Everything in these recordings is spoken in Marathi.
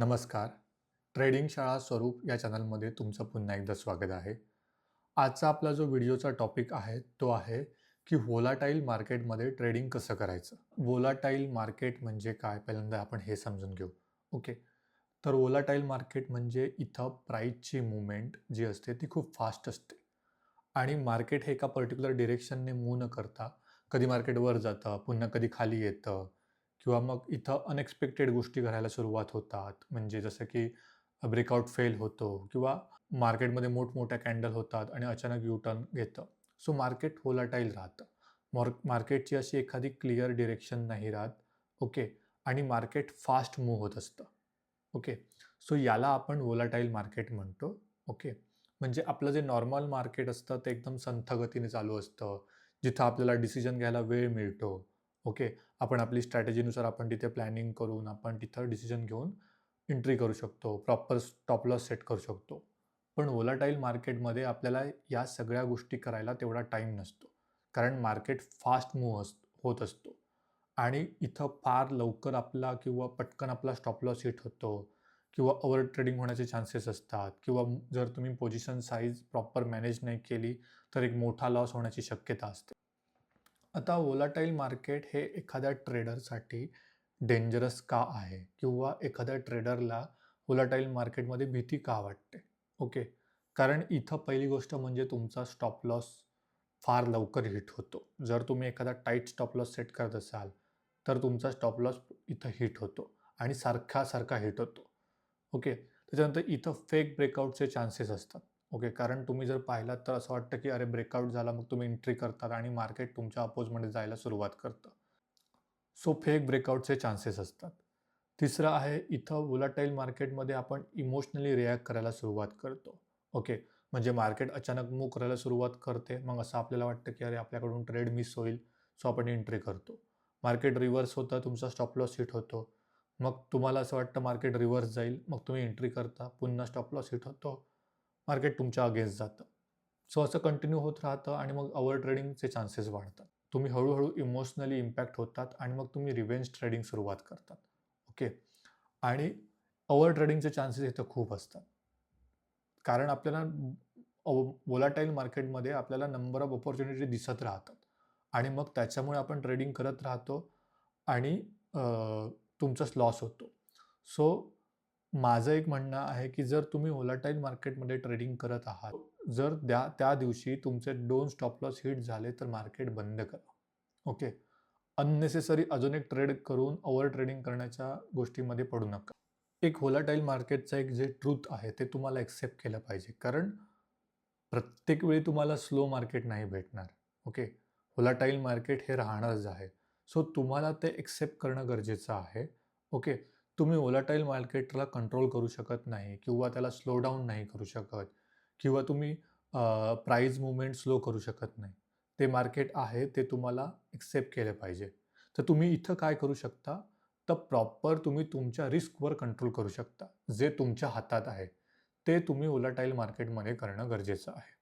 नमस्कार. ट्रेडिंग शाळा स्वरूप या चॅनलमध्ये तुमचं पुन्हा एकदा स्वागत आहे. आजचा आपला जो व्हिडिओचा टॉपिक आहे तो आहे की व्होलाटाईल मार्केटमध्ये ट्रेडिंग कसं करायचं? व्होलाटाईल मार्केट म्हणजे काय? पहिल्यांदा आपण हे समजून घेऊ. ओके? तर व्होलाटाईल मार्केट म्हणजे इथं प्राईजची मुवमेंट जी असते ती खूप फास्ट असते. आणि मार्केट हे एका पर्टिक्युलर डिरेक्शनने मूव न करता कधी मार्केट वर जातं पुन्हा कधी खाली येतं किंवा मग इथं अनएक्सपेक्टेड गोष्टी करायला सुरुवात होतात. म्हणजे जसं की ब्रेकआउट फेल होतो किंवा मार्केटमध्ये मोठमोठ्या कॅन्डल होतात आणि अचानक यू टर्न घेतं. सो मार्केट होलाटाईल राहतं. मॉर मार्केटची अशी एखादी क्लिअर डिरेक्शन नाही राहत. ओके आणि मार्केट फास्ट मूव्ह होत असतं. ओके सो याला आपण वोलाटाईल मार्केट म्हणतो. ओके म्हणजे आपलं जे नॉर्मल मार्केट असतं ते एकदम संथगतीने चालू असतं. जिथं आपल्याला डिसिजन घ्यायला वेळ मिळतो. ओके. आपण आपली स्ट्रॅटेजीनुसार आपण तिथे प्लॅनिंग करून आपण तिथं डिसिजन घेऊन एंट्री करू शकतो प्रॉपर स्टॉप लॉस सेट करू शकतो. पण वोलाटाईल मार्केटमध्ये आपल्याला या सगळ्या गोष्टी करायला तेवढा टाईम नसतो. कारण मार्केट फास्ट मूव्ह अस होत असतो. आणि इथं फार लवकर आपला किंवा पटकन आपला स्टॉप लॉस हिट होतो किंवा ओव्हर ट्रेडिंग होण्याचे चान्सेस असतात किंवा जर तुम्ही पोझिशन साईज प्रॉपर मॅनेज नाही केली तर एक मोठा लॉस होण्याची शक्यता असते. आता वोलाटाईल मार्केट हे एखाद्या ट्रेडरसाठी डेंजरस का आहे? किंवा एखाद्या ट्रेडरला वोलाटाईल मार्केटमध्ये भीती का वाटते? ओके कारण इथं पहिली गोष्ट म्हणजे तुमचा स्टॉप लॉस फार लवकर हिट होतो. जर तुम्ही एखादा टाईट स्टॉप लॉस सेट करत असाल तर तुमचा स्टॉप लॉस इथं हिट होतो आणि सारखा सारखा हिट होतो. ओके त्याच्यानंतर इथं फेक ब्रेकआउटचे चान्सेस असतात. ओके कारण तुम्ही जर पाहिलात तर असं वाटतं की अरे ब्रेकआउट झाला मग तुम्ही एंट्री करतात आणि मार्केट तुमच्या अपोजमध्ये जायला सुरुवात करतं. सो फेक ब्रेकआउटचे चान्सेस असतात. तिसरं आहे इथं वुलाटाईल मार्केटमध्ये आपण इमोशनली रिॲक्ट करायला सुरुवात करतो. ओके म्हणजे मार्केट अचानक मूव करायला सुरुवात करते मग असं आपल्याला वाटतं की अरे आपल्याकडून ट्रेड मिस होईल सो आपण एंट्री करतो. मार्केट रिव्हर्स होतं तुमचा स्टॉप लॉस हिट होतो. मग तुम्हाला असं वाटतं मार्केट रिव्हर्स जाईल मग तुम्ही एंट्री करता पुन्हा स्टॉप लॉस हिट होतो. मार्केट तुमच्या अगेन्स्ट जातं. सो असं कंटिन्यू होत राहतं आणि मग ओव्हर ट्रेडिंगचे चान्सेस वाढतात. तुम्ही हळूहळू इमोशनली इम्पॅक्ट होतात आणि मग तुम्ही रिव्हेंज ट्रेडिंग सुरुवात करतात. ओके आणि ओव्हर ट्रेडिंगचे चान्सेस इथं खूप असतात. कारण आपल्याला वोलाटाईल मार्केटमध्ये आपल्याला नंबर ऑफ ऑपॉर्च्युनिटी दिसत राहतात. आणि मग त्याच्यामुळे आपण ट्रेडिंग करत राहतो आणि तुमचाच लॉस होतो. सो माझं एक म्हणणं आहे की जर तुम्ही होलाटाईल मार्केटमध्ये ट्रेडिंग करत आहात जर त्या त्या दिवशी तुमचे दोन स्टॉप लॉस हिट झाले तर मार्केट बंद करा. ओके अननेसेसरी अजून एक ट्रेड करून ओव्हर ट्रेडिंग करण्याच्या गोष्टीमध्ये पडू नका. एक होलाटाईल मार्केटचं एक जे ट्रूथ आहे ते तुम्हाला एक्सेप्ट केलं पाहिजे. कारण प्रत्येक वेळी तुम्हाला स्लो मार्केट नाही भेटणार. ओके होलाटाईल मार्केट हे राहणारच आहे. सो तुम्हाला ते एक्सेप्ट करणं गरजेचं आहे. ओके तुम्ही ओलाटाईल मार्केटला कंट्रोल करू शकत नाही किंवा त्याला स्लो डाऊन नाही करू शकत किंवा तुम्ही प्राईज मुवमेंट स्लो करू शकत नाही. ते मार्केट आहे ते तुम्हाला एक्सेप्ट केलं पाहिजे. तर तुम्ही इथं काय करू शकता? तर प्रॉपर तुम्ही तुमच्या रिस्कवर कंट्रोल करू शकता जे तुमच्या हातात आहे. ते तुम्ही ओलाटाईल मार्केटमध्ये करणं गरजेचं आहे.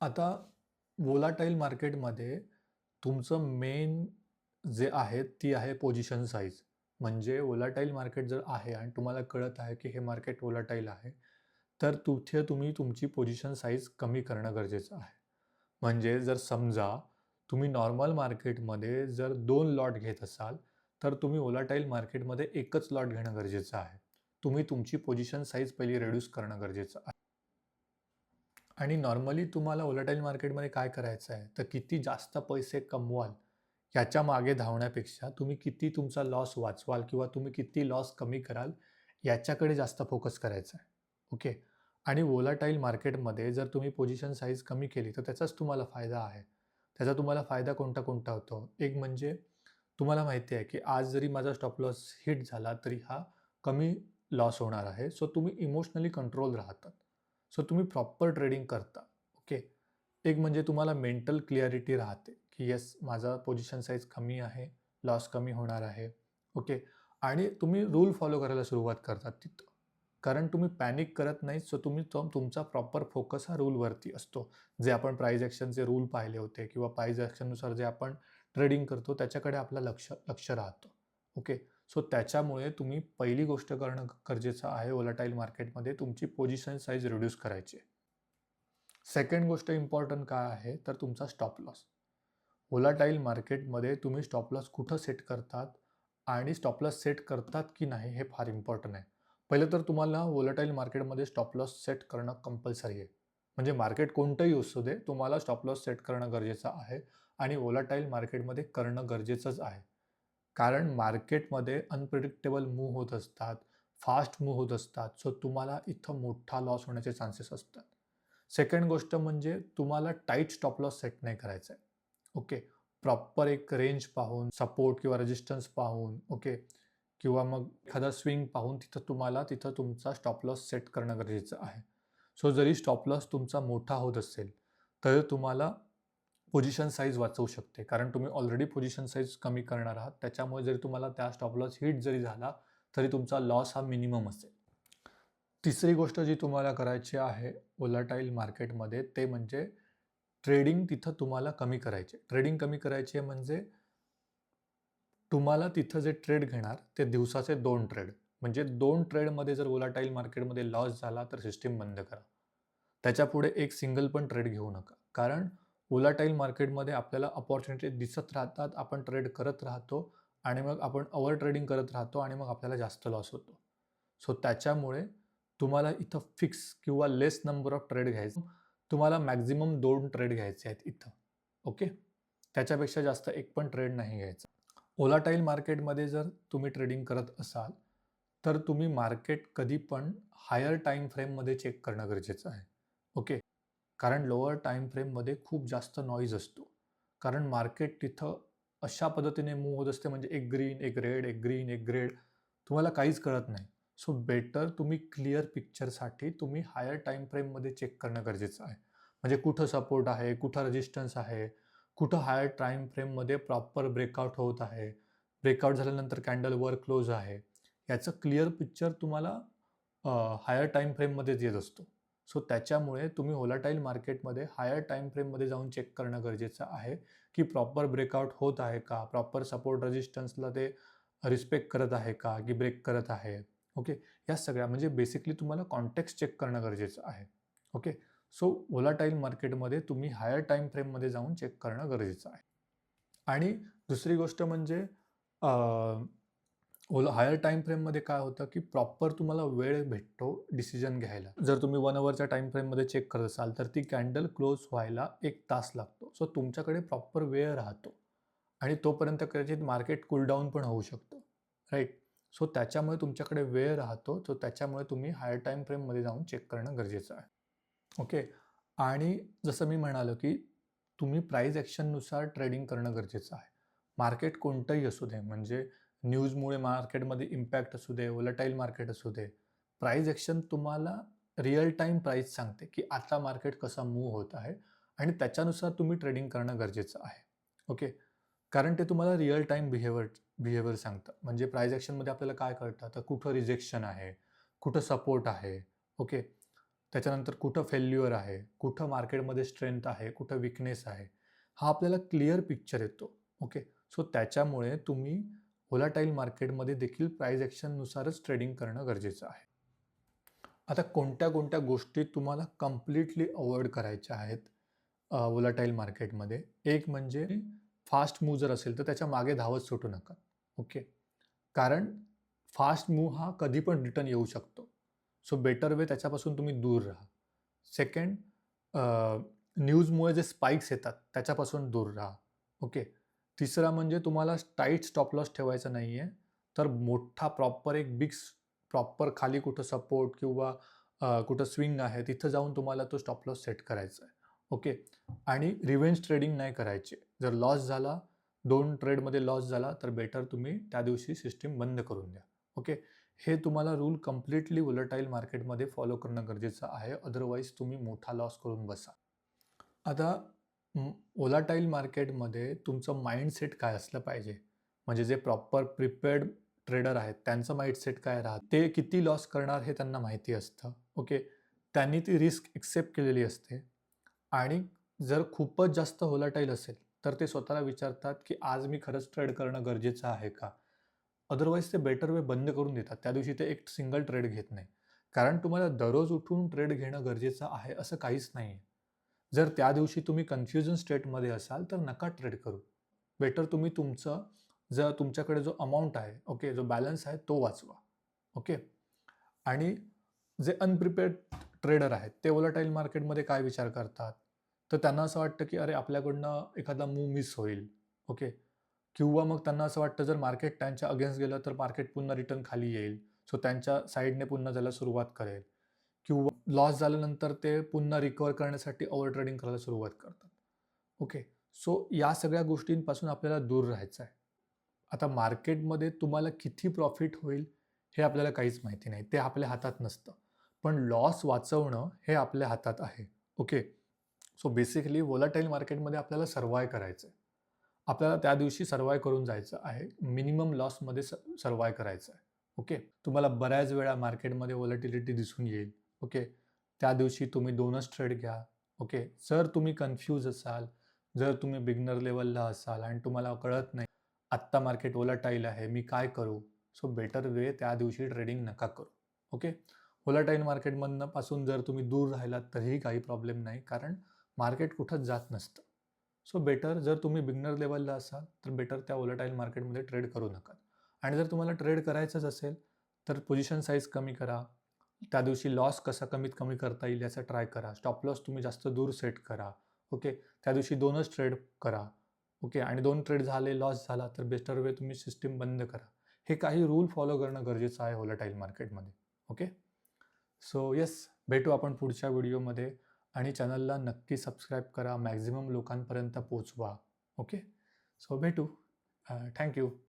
आता वोलाटाईल मार्केटमध्ये तुमचं मेन जे आहे ती आहे पोझिशन साईज म्हणजे ओलाटाईल मार्केट जर आहे आणि तुम्हाला कळत आहे की हे मार्केट ओलाटाईल आहे तर तिथे तुम्ही तुमची पोझिशन साईज कमी करणं गरजेचं आहे. म्हणजे जर समजा तुम्ही नॉर्मल मार्केटमध्ये जर दोन लॉट घेत असाल तर तुम्ही ओलाटाईल मार्केटमध्ये एकच लॉट घेणं गरजेचं आहे. तुम्ही तुमची पोझिशन साईज पहिली रेड्यूस करणं गरजेचं आहे. आणि नॉर्मली तुम्हाला ओलाटाईल मार्केटमध्ये काय करायचं आहे? तर किती जास्त पैसे कमवाल याच्या मागे धावण्यापेक्षा तुम्ही किती तुमचा लॉस वाचवाल किंवा तुम्ही किती लॉस कमी कराल याच्याकडे जास्त फोकस करायचा आहे ओके आणि वोलाटाईल मार्केटमध्ये जर तुम्ही पोझिशन साईज कमी केली तर त्याचाच तुम्हाला फायदा आहे. त्याचा तुम्हाला फायदा कोणता कोणता होतो? एक म्हणजे तुम्हाला माहिती आहे की आज जरी माझा स्टॉप लॉस हिट झाला तरी हा कमी लॉस होणार आहे. सो तुम्ही इमोशनली कंट्रोल राहतात. सो तुम्ही प्रॉपर ट्रेडिंग करता. ओके एक म्हणजे तुम्हाला मेंटल क्लिअरिटी राहते. की येस माझा पोझिशन साईज कमी आहे लॉस कमी होणार आहे. ओके आणि तुम्ही रूल फॉलो करायला सुरुवात करतात तिथं. कारण तुम्ही पॅनिक करत नाही सो तुम्ही तो तुमचा प्रॉपर फोकस हा रूलवरती असतो. जे आपण प्राईज ॲक्शनचे रूल पाहिले होते किंवा प्राईज ॲक्शननुसार जे आपण ट्रेडिंग करतो त्याच्याकडे आपलं लक्ष लक्ष राहतं. ओके सो त्याच्यामुळे तुम्ही पहिली गोष्ट करणं गरजेचं आहे ओलाटाईल मार्केटमध्ये तुमची पोझिशन साईज रिड्यूस करायची. सेकंड गोष्ट इम्पॉर्टंट काय आहे तर तुमचा स्टॉप लॉस ओलाटाईल मार्केटमध्ये तुम्ही स्टॉपलॉस कुठं सेट करतात आणि स्टॉपलॉस सेट करतात की नाही हे फार इम्पॉर्टंट आहे. पहिलं तर तुम्हाला ओलाटाईल मार्केटमध्ये स्टॉपलॉस सेट करणं कंपल्सरी आहे. म्हणजे मार्केट कोणतंही असू दे तुम्हाला स्टॉपलॉस सेट करणं गरजेचं आहे आणि ओलाटाईल मार्केटमध्ये करणं गरजेचंच आहे. कारण मार्केटमध्ये अनप्रिडिक्टेबल मूव्ह होत असतात फास्ट मूव्ह होत असतात सो तुम्हाला इथं मोठा लॉस होण्याचे चान्सेस असतात. सेकंड गोष्ट म्हणजे तुम्हाला टाईट स्टॉपलॉस सेट नाही करायचं आहे ओके. प्रॉपर एक रेंज पाहून सपोर्ट किंवा रेजिस्टन्स पाहून ओके. किंवा मग एखादा स्विंग पाहून तिथं तुम्हाला तिथं तुमचा स्टॉप लॉस सेट करणं गरजेचं आहे. सो जरी स्टॉप लॉस तुमचा मोठा होत असेल तर तुम्हाला पोझिशन साईज वाचवू शकते. कारण तुम्ही ऑलरेडी पोझिशन साईज कमी करणार आहात. त्याच्यामुळे जरी तुम्हाला त्या स्टॉप लॉस हिट जरी झाला तरी तुमचा लॉस हा मिनिमम असेल. तिसरी गोष्ट जी तुम्हाला करायची आहे ओलाटाईल मार्केटमध्ये ते म्हणजे ट्रेडिंग तिथं तुम्हाला कमी करायचे. ट्रेडिंग कमी करायचे म्हणजे तुम्हाला तिथं जे ट्रेड घेणार ते दिवसाचे दोन ट्रेड. म्हणजे दोन ट्रेडमध्ये जर ओलाटाईल मार्केटमध्ये लॉस झाला तर सिस्टीम बंद करा. त्याच्यापुढे एक सिंगल पण ट्रेड घेऊ नका. कारण ओलाटाईल मार्केटमध्ये आपल्याला अपॉर्च्युनिटी दिसत राहतात आपण ट्रेड करत राहतो आणि मग आपण ओव्हर ट्रेडिंग करत राहतो आणि मग आपल्याला जास्त लॉस होतो. सो त्याच्यामुळे तुम्हाला इथं फिक्स किंवा लेस नंबर ऑफ ट्रेड घ्यायचं. तुम्हाला मॅक्झिमम दोन ट्रेड घ्यायचे आहेत इथं ओके? त्याच्यापेक्षा जास्त एक पण ट्रेड नाही घ्यायचं. ओलाटाईल मार्केटमध्ये जर तुम्ही ट्रेडिंग करत असाल तर तुम्ही मार्केट कधी पण हायर टाईम फ्रेममध्ये चेक करणं गरजेचं आहे ओके? कारण लोअर टाईम फ्रेममध्ये खूप जास्त नॉईज असतो. कारण मार्केट तिथं अशा पद्धतीने मूव्ह होत असते म्हणजे एक ग्रीन एक रेड एक ग्रीन एक ग्रेड. तुम्हाला काहीच कळत नाही. सो बेटर तुम्ही क्लिअर पिक्चरसाठी तुम्ही हायर टाईम फ्रेममध्ये चेक करणं गरजेचं आहे. म्हणजे कुठं सपोर्ट आहे कुठं रेजिस्टन्स आहे कुठं हायर टाईम फ्रेममध्ये प्रॉपर ब्रेकआउट होत आहे ब्रेकआउट झाल्यानंतर कॅन्डल वर क्लोज आहे याचं क्लिअर पिक्चर तुम्हाला हायर टाईम फ्रेममध्येच येत असतो. सो त्याच्यामुळे तुम्ही होलाटाईल मार्केटमध्ये हायर टाईम फ्रेममध्ये जाऊन चेक करणं गरजेचं आहे की प्रॉपर ब्रेकआउट होत आहे का प्रॉपर सपोर्ट रजिस्टन्सला ते रिस्पेक्ट करत आहे का की ब्रेक करत आहे. ओके? या सगळ्या म्हणजे बेसिकली तुम्हाला कॉन्टॅक्ट चेक करणं गरजेचं आहे. ओके? सो ओलाटाईल मार्केटमध्ये तुम्ही हायर टाईम फ्रेममध्ये जाऊन चेक करणं गरजेचं आहे. आणि दुसरी गोष्ट म्हणजे ओला हायर टाईम फ्रेममध्ये काय होतं की प्रॉपर तुम्हाला वेळ भेटतो डिसिजन घ्यायला. जर तुम्ही वन अवरच्या टाईम फ्रेममध्ये चेक करत असाल तर ती कॅन्डल क्लोज व्हायला एक तास लागतो. सो तुमच्याकडे प्रॉपर वेळ राहतो. आणि तोपर्यंत कदाचित मार्केट कूलडाऊन पण होऊ शकतं. राईट सो त्याच्यामुळे तुमच्याकडे वेळ राहतो सो त्याच्यामुळे तुम्ही हायर टाईम फ्रेममध्ये जाऊन चेक करणं गरजेचं आहे. ओके? आणि जसं मी म्हणालो की तुम्ही प्राईज ॲक्शननुसार ट्रेडिंग करणं गरजेचं आहे. मार्केट कोणतंही असू दे म्हणजे न्यूजमुळे मार्केटमध्ये इम्पॅक्ट असू दे ओलटाईल मार्केट असू दे प्राईज ॲक्शन तुम्हाला रिअल टाईम प्राईस सांगते की आता मार्केट कसा मूव्ह होत आहे आणि त्याच्यानुसार तुम्ही ट्रेडिंग करणं गरजेचं आहे. ओके? कारण ते तुम्हाला रिअल टाईम बिहेवियर बिहेवियर सांगतं. म्हणजे प्राईज ॲक्शनमध्ये आपल्याला काय कळतं? तर कुठं रिजेक्शन आहे? कुठं सपोर्ट आहे? ओके? त्याच्यानंतर कुठं फेल्युअर आहे? कुठं मार्केटमध्ये स्ट्रेंथ आहे? कुठं विकनेस आहे? हा आपल्याला क्लिअर पिक्चर येतो. ओके? सो त्याच्यामुळे तुम्ही होलाटाईल मार्केटमध्ये देखील प्राईज ॲक्शननुसारच ट्रेडिंग करणं गरजेचं आहे. आता कोणत्या कोणत्या गोष्टी तुम्हाला कम्प्लिटली अवॉइड करायच्या आहेत वोलाटाईल मार्केटमध्ये? एक म्हणजे फास्ट मूव जर असेल तर त्याच्यामागे धावत सुटू नका. ओके? कारण फास्ट मूव हा कधी पण रिटर्न येऊ शकतो. सो बेटर वे त्याच्यापासून तुम्ही दूर राहा. सेकंड न्यूजमुळे जे स्पाइक्स येतात त्याच्यापासून दूर राहा. ओके? तिसरा म्हणजे तुम्हाला टाईट स्टॉप लॉस ठेवायचा नाही आहे तर मोठा प्रॉपर एक बिग प्रॉपर खाली कुठं सपोर्ट किंवा कुठं स्विंग आहे तिथं जाऊन तुम्हाला तो स्टॉप लॉस सेट करायचा आहे. ओके. आणि रिव्हेंज ट्रेडिंग नाही करायची. जर लॉस झाला दोन ट्रेडमध्ये लॉस झाला तर बेटर तुम्ही त्या दिवशी सिस्टीम बंद करून द्या. ओके. हे तुम्हाला रूल कम्प्लिटली वलटाईल मार्केटमध्ये फॉलो करणं गरजेचं आहे. अदरवाईज तुम्ही मोठा लॉस करून बसा. आता ओलाटाईल मार्केटमध्ये तुमचं माइंडसेट काय असलं पाहिजे? म्हणजे जे प्रॉपर प्रिपेर्ड ट्रेडर आहेत त्यांचं माइंडसेट काय राहत? ते किती लॉस करणार हे त्यांना माहिती असतं. ओके. त्यांनी ती रिस्क एक्सेप्ट केलेली असते. आणि जर खूपच जास्त होलाटाईल असेल तर ते स्वतःला विचारतात की आज मी खरंच ट्रेड करणं गरजेचं आहे का? अदरवाईज ते बेटर वे बंद करून देतात. त्या दिवशी ते एक सिंगल ट्रेड घेत नाही. कारण तुम्हाला दररोज उठून ट्रेड घेणं गरजेचं आहे असं काहीच नाही आहे जर त्या दिवशी तुम्ही कन्फ्युजन स्टेटमध्ये असाल तर नका ट्रेड करू. बेटर तुम्ही तुमचं जर तुमच्याकडे जो अमाऊंट आहे ओके जो बॅलन्स आहे तो वाचवा. ओके आणि जे अनप्रिपेअर्ड ट्रेडर आहेत ते ओलाटाईल मार्केटमध्ये काय विचार करतात? तर त्यांना असं वाटतं की अरे आपल्याकडनं एखादा मूव मिस होईल. ओके? किंवा मग त्यांना असं वाटतं जर मार्केट त्यांच्या अगेन्स्ट गेलं तर मार्केट पुन्हा रिटर्न खाली येईल. सो त्यांच्या साईडने पुन्हा त्याला सुरुवात करेल. किंवा लॉस झाल्यानंतर ते पुन्हा रिकवर करण्यासाठी ओव्हर ट्रेडिंग करायला सुरुवात करतात. ओके? सो या सगळ्या गोष्टींपासून आपल्याला दूर राहायचं आहे. आता मार्केटमध्ये तुम्हाला किती प्रॉफिट होईल हे आपल्याला काहीच माहिती नाही. ते आपल्या हातात नसतं. पण लॉस वाचवणं हे आपल्या हातात आहे. ओके? सो बेसिकली वोलाटाईल मार्केटमध्ये आपल्याला सर्वाय करायचं आहे आपल्याला त्या दिवशी सर्वाय करून जायचं आहे. मिनिमम लॉसमध्ये स सर्वाय करायचं आहे. ओके तुम्हाला बऱ्याच वेळा मार्केटमध्ये वॉलटिलिटी दिसून येईल. ओके त्या दिवशी तुम्ही दोनच ट्रेड घ्या. ओके जर तुम्ही कन्फ्यूज असाल जर तुम्ही बिगनर लेवलला असाल आणि तुम्हाला कळत नाही आत्ता मार्केट वोलाटाईल आहे मी काय करू? सो बेटर वे त्या दिवशी ट्रेडिंग नका करू. ओके ओलाटाईल मार्केटमधनं पासून जर तुम्ही दूर राहिलात तरीही काही प्रॉब्लेम नाही. कारण मार्केट कुठंच जात नसतं. सो बेटर जर तुम्ही बिगनर लेवलला असाल तर बेटर त्या ओलाटाईल मार्केटमध्ये ट्रेड करू नका. आणि जर तुम्हाला ट्रेड करायचंच असेल तर पोझिशन साईज कमी करा. त्या दिवशी लॉस कसा कमीत कमी करता येईल याचा ट्राय करा. स्टॉप लॉस तुम्ही जास्त दूर सेट करा. ओके त्या दिवशी दोनच ट्रेड करा. ओके आणि दोन ट्रेड झाले लॉस झाला तर बेस्टर वे तुम्ही सिस्टीम बंद करा. हे काही रूल फॉलो करणं गरजेचं आहे होलाटाईल मार्केटमध्ये ओके सो येस भेटू आपण पुढच्या व्हिडिओमध्ये आणि चॅनलला नक्की सबस्क्राईब करा मॅक्झिमम लोकांपर्यंत पोचवा. ओके? सो भेटू. Uh, thank you